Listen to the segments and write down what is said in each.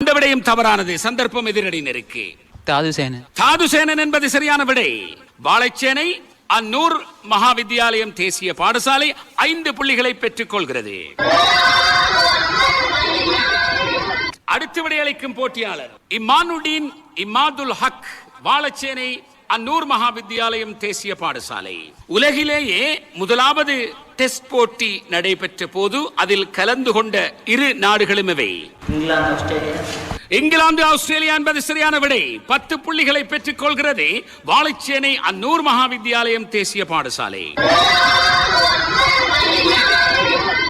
இந்த விடயம் தவறானது. சந்தர்ப்பம் எதிரணியினருக்கு தாதுசேன தாதுசேனன். என்பது சரியான விடை. வாழைச்சேனை அந்நூர் மகாவித்யாலயம் தேசிய பாடசாலை ஐந்து புள்ளிகளை பெற்றுக் கொள்கிறது அடுத்து விடையளிக்கும் போட்டியாளர் இமானுடீன் இமாதுல் ஹக் வாழைச்சேனை அந்நூர் மகாவித்யாலயம் தேசிய பாடசாலை. உலகிலேயே முதலாவது டெஸ்ட் போட்டி நடைபெற்ற போது அதில் கலந்து கொண்ட இரு நாடுகளும் இவை. England Australia. என்பது சரியான விடை. பத்து புள்ளிகளை பெற்றுக் கொள்கிறது. வாழைச்சேனை அந்நூர் மகாவித்யாலயம் தேசிய பாடசாலை.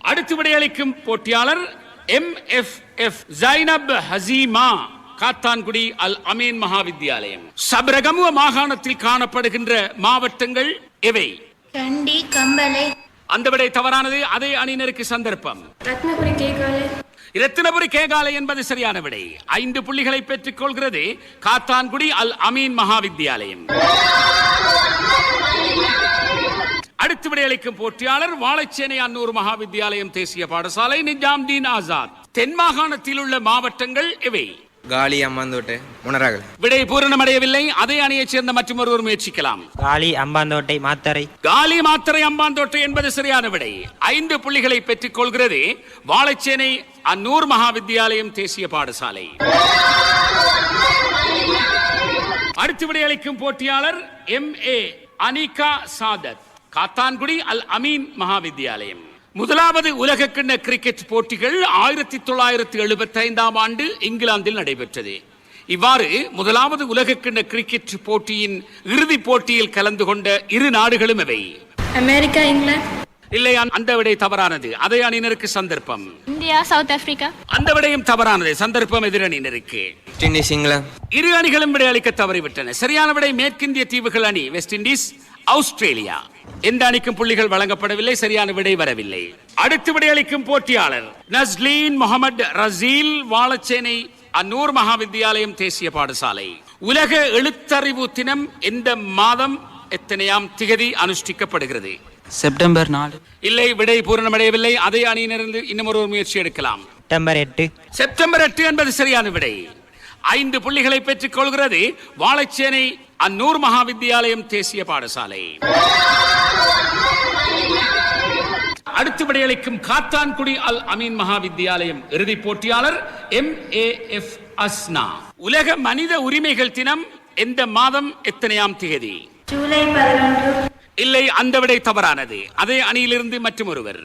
அடுத்து விடையளிக்கும் போட்டியாளர் M F F Zainab Haseema Kattankudy Al Ameen Mahavidyalayam. Sabaragamuwa மாகாணத்தில் காணப்படுகின்ற மாவட்டங்கள் எவை கண்டி கம்பளை அந்த விடை தவறானது அதே அணியினருக்கு சந்தர்ப்பம். ரத்னபுரி கேகாலை என்பது சரியான விடை. ஐந்து புள்ளிகளை பெற்றுக் கொள்கிறது காத்தான்குடி அல் அமீன் மகாவித்யாலயம். அடுத்து விடையளிக்கும் போட்டியாளர் வாழைச்சேனை அன்னூர் மகாவித்யாலயம் தேசிய பாடசாலை நிஜாம்தீன் ஆசாத். தென் மாகாணத்தில் உள்ள மாவட்டங்கள் இவை. காலி அம்பாந்தோட்டை உணராகல். விடை பூரணமடையவில்லை. அதே அணியைச் சேர்ந்த மற்றும் ஒருவர் முயற்சிக்கலாம். காலி அம்பாந்தோட்டை மாத்தரை. காலி மாத்தரை அம்பாந்தோட்டை என்பது சரியான விடை. ஐந்து புள்ளிகளை பெற்றுக் கொள்கிறது வாழைச்சேனை அந்நூர் மகாவித்யாலயம் தேசிய பாடசாலை. அடுத்து விடை அளிக்கும் போட்டியாளர் எம் ஏ அனிகா சாதத் காத்தான்குடி அல் அமீன் மகாவித்யாலயம். முதலாவது உலகக்கிண்ண கிரிக்கெட் போட்டிகள் ஆயிரத்தி தொள்ளாயிரத்தி எழுபத்தி ஐந்தாம் ஆண்டு இங்கிலாந்தில் நடைபெற்றது. இவ்வாறு முதலாவது உலகக்கிண்ண கிரிக்கெட் போட்டியின் இறுதிப் போட்டியில் கலந்து கொண்ட இரு நாடுகளும் இவை. America England. இல்லை அந்த விடை தவறானது. அதை அணியினருக்கு சந்தர்ப்பம். India South Africa. அந்த விடையும் தவறானது. சந்தர்ப்பம் எதிரணியினருக்கு இரு அணிகளும் விடை அளிக்க தவறிவிட்டன. சரியான விடை மேற்கிந்திய தீவுகள் அணி வெஸ்ட் இண்டீஸ் ஆஸ்திரேலியா எந்த அணிக்கும் புள்ளிகள் வழங்கப்படவில்லை சரியான விடை வரவில்லை. அடுத்து விடையளிக்கும் போட்டியாளர் நஸ்லீன் முகமது ரசீல் வாழச்சேனை அன்னூர் மகாவித்யாலயம் தேசிய பாடசாலை. உலக எழுத்தறிவு தினம் எந்த மாதம் எத்தனையாம் திகதி அனுஷ்டிக்கப்படுகிறது? செப்டம்பர் நாலு. இல்லை விடை பூரணமடையவில்லை. அதே அணியினரிருந்து இன்னும் ஒரு முயற்சி எடுக்கலாம். செப்டம்பர் எட்டு. செப்டம்பர் எட்டு என்பது சரியான விடை. ஐந்து புள்ளிகளை பெற்றுக் கொள்கிறது வாழைச்சேனை அந்நூர் மகாவித்யாலயம் தேசிய பாடசாலை. அடுத்து விடையளிக்கும் காத்தான்குடி அல் அமீன் மகாவித்யாலயம் இறுதிப் போட்டியாளர் எம் ஏ எஃப் அஸ்னா உலக மனித உரிமைகள் தினம் எந்த மாதம் எத்தனையாம் தேதி? ஜூலை பதினொன்று. இல்லை அந்த விடை தவறானது. அதே அணியிலிருந்து மற்றும் ஒருவர்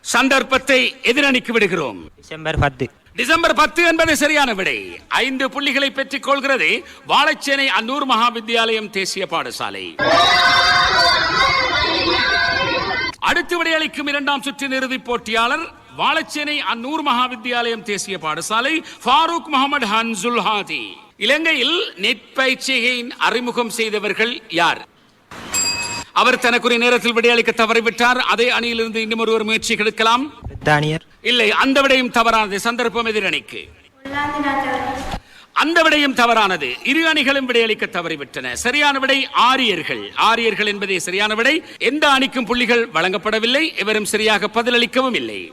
சந்தர்ப்பத்தை எதிரணிக்கு விடுகிறோம். டிசம்பர் பத்து. டிசம்பர் பத்து என்பது சரியான விடை. ஐந்து புள்ளிகளை பெற்றுக் கொள்கிறது. வாழைச்சேனை அன்னூர் மகாவித்யாலயம் தேசிய பாடசாலை. அடுத்து விடையளிக்கும் இரண்டாம் சுற்றின் இறுதிப் போட்டியாளர் வாழைச்சேனை அன்னூர் மகாவித்யாலயம் தேசிய பாடசாலை ஃபாரூக் முகமது ஹன்சுல் ஹாதி. இலங்கையில் நெற்பயிற்சியின் அறிமுகம் செய்தவர்கள் யார்? அவர் தனக்குரிய நேரத்தில் விடையளிக்க தவறிவிட்டார். அதே அணியிலிருந்து இன்னும் ஒருவர் முயற்சி எடுக்கலாம். இல்லை அந்த விடையும் தவறானது. சந்தர்ப்பம் எதிரணிக்கு. அந்த விடையும் தவறானது. இரு அணிகளும் விடையளிக்க தவறிவிட்டன. சரியான விடை ஆரியர்கள். ஆரியர்கள் என்பதே சரியான விடை. எந்த அணிக்கும் புள்ளிகள் வழங்கப்படவில்லை. எவரும் சரியாக பதிலளிக்கவும் இல்லை.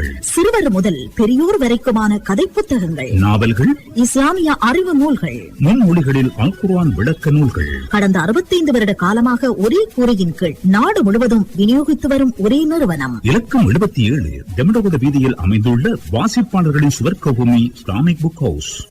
சிறுவர் முதல் பெரியோர் வரைக்குமான கதை புத்தகங்கள் நாவல்கள் இஸ்லாமிய அறிவு நூல்கள் முன்மொழிகளில் அல் குர்ஆன் விளக்க நூல்கள். கடந்த அறுபத்தைந்து வருட காலமாக ஒரே கூரையின் கீழ் நாடு முழுவதும் விநியோகித்து வரும் ஒரே நிறுவனம். இலக்கம் எழுபத்தி ஏழு வீதியில் அமைந்துள்ள வாசிப்பாளர்களின் சுவர்க்க பூமி இஸ்லாமிக் புக் ஹவுஸ்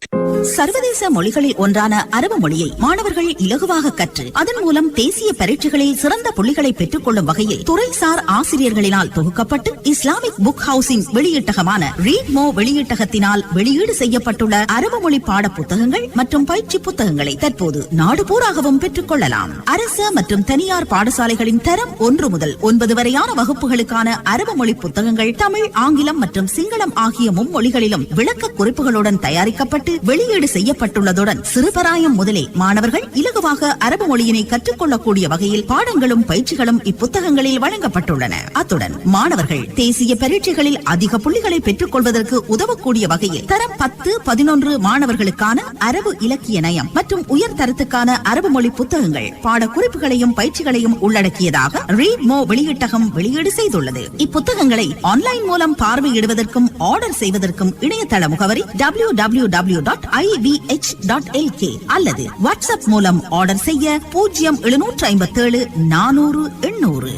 சர்வதேச மொழிகளில் ஒன்றான அரபு மொழியை மாணவர்கள் இலகுவாக கற்று அதன் மூலம் தேசிய பரீட்சைகளில் சிறந்த புள்ளிகளை பெற்றுக் கொள்ளும் வகையில் துறைசார் ஆசிரியர்களினால் தொகுக்கப்பட்டு இஸ்லாமிக் புக் ஹவுசிங் வெளியீட்டகமான ரீட் மோ வெளியீட்டகத்தினால் வெளியீடு செய்யப்பட்டுள்ள அரபு மொழி பாட புத்தகங்கள் மற்றும் பயிற்சி புத்தகங்களை தற்போது நாடுபூராகவும் பெற்றுக் கொள்ளலாம் அரசு மற்றும் தனியார் பாடசாலைகளின் தரம் ஒன்று முதல் ஒன்பது வரையான வகுப்புகளுக்கான அரபு மொழி புத்தகங்கள் தமிழ் ஆங்கிலம் மற்றும் சிங்களம் ஆகிய மும்மொழிகளிலும் விளக்க குறிப்புகளுடன் தயாரிக்கப்பட்டு வெளியீடு செய்யப்பட்டுள்ளதுடன் சிறுபராயம் முதலே மாணவர்கள் இலகுவாக அரபு மொழியினை கற்றுக்கொள்ளக்கூடிய வகையில் பாடங்களும் பயிற்சிகளும் இப்புத்தகங்களில் வழங்கப்பட்டுள்ளன. அத்துடன் மாணவர்கள் தேசிய பரீட்சைகளில் அதிக புள்ளிகளை பெற்றுக் கொள்வதற்கு உதவக்கூடிய வகையில் தரம் பத்து பதினொன்று மாணவர்களுக்கான அரபு இலக்கிய நயம் மற்றும் உயர் தரத்துக்கான அரபு மொழி புத்தகங்கள் பாட குறிப்புகளையும் பயிற்சிகளையும் உள்ளடக்கியதாக ரீட் மோ வெளியீட்டகம் வெளியீடு செய்துள்ளது. இப்புத்தகங்களை ஆன்லைன் மூலம் பார்வையிடுவதற்கும் ஆர்டர் செய்வதற்கும் இணையதள முகவரி W W W dot IVH dot LK அல்லது வாட்ஸ்அப் மூலம் ஆர்டர் செய்ய பூஜ்ஜியம் எழுநூற்று ஐம்பத்தேழு நானூறு எண்ணூறு.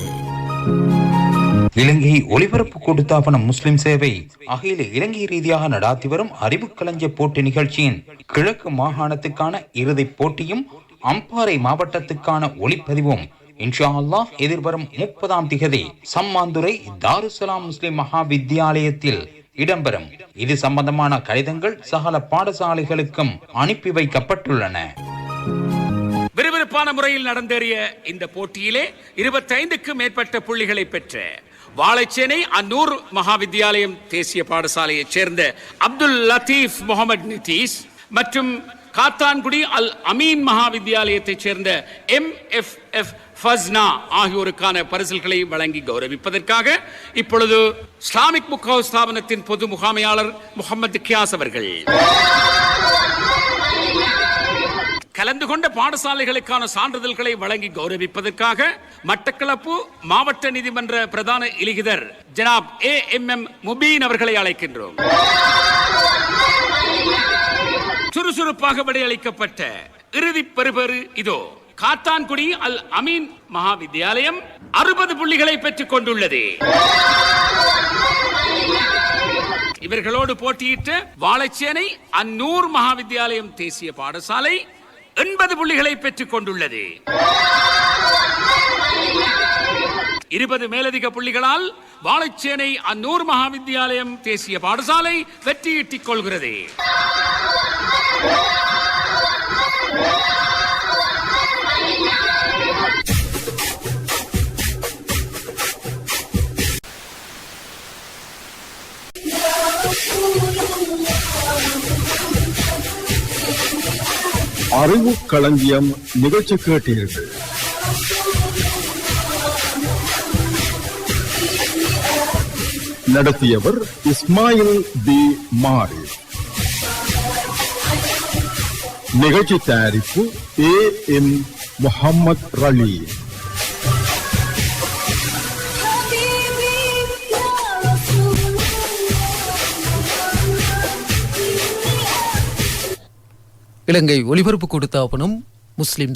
இலங்கை ஒலிபரப்பு கூட்டுத்தாபனம் முஸ்லிம் சேவை அகில இலங்கை ரீதியாக நடாத்தி வரும் அறிவு கலைஞர் போட்டி நிகழ்ச்சியின் கிழக்கு மாகாணத்துக்கான இறுதிப் போட்டியும் அம்பாறை மாவட்டத்துக்கான ஒளிப்பதிவும் இன்ஷா அல்லாஹ் எதிர்வரும் முப்பதாம் திகதி சம்மாந்துறை தாருசலாம் முஸ்லிம் மகா வித்தியாலயத்தில் இடம்பெறும். இது சம்பந்தமான கடிதங்கள் சகல பாடசாலைகளுக்கும் அனுப்பி வைக்கப்பட்டுள்ளன. விறுவிறுப்பான முறையில் நடந்தேறிய இந்த போட்டியிலே இருபத்தைந்துக்கும் மேற்பட்ட புள்ளிகளை பெற்ற வாழைச்சேனை அன்னூர் மகாவித்யாலயம் தேசிய பாடசாலையைச் சேர்ந்த அப்துல் லத்தீப் முகமது நிதீஷ் மற்றும் காத்தான்குடி அல் அமீன் மகாவித்யாலயத்தைச் சேர்ந்த எம் எஃப் எஃப் ஃபஸ்னா ஆகியோருக்கான பரிசல்களை வழங்கி கௌரவிப்பதற்காக இப்பொழுது இஸ்லாமிக் புக் ஹவுஸ் ஸ்தாபனத்தின் பொது முகாமையாளர் முகமது கியாஸ் அவர்கள். கலந்து கொண்ட பாடசாலைகளுக்கான சான்றிதழ்களை வழங்கி கௌரவிப்பதற்காக மட்டக்களப்பு மாவட்ட நீதிமன்ற பிரதான இலிகிதர் ஜனாப் ஏ எம் எம் முபீன் அவர்களை அழைக்கின்றோம். சுறுசுறுப்பாக விடையளிக்கப்பட்ட இறுதி பெறுபெறு இதோ. காத்தான்குடி அல் அமீன் மகாவித்யாலயம் அறுபது புள்ளிகளை பெற்றுக் கொண்டுள்ளது. இவர்களோடு போட்டியிட்ட வாழைச்சேனை அந்நூர் மகாவித்யாலயம் தேசிய பாடசாலை எண்பது புள்ளிகளை பெற்றுக் கொண்டுள்ளது. இருபது மேலதிக புள்ளிகளால் வாழைச்சேனை அந்நூர் மகாவித்யாலயம் தேசிய பாடசாலை வெற்றியீட்டிக் கொள்கிறது. அறிவு களஞ்சியம் நிகழ்ச்சி கேட்டீர்கள். நடத்தியவர் இஸ்மாயில் பி. மாரி. நிகழ்ச்சி தயாரிப்பு ஏ எம் முகமது ரலி. இலங்கை ஒலிபரப்பு கொடுத்தாபனும் முஸ்லிம்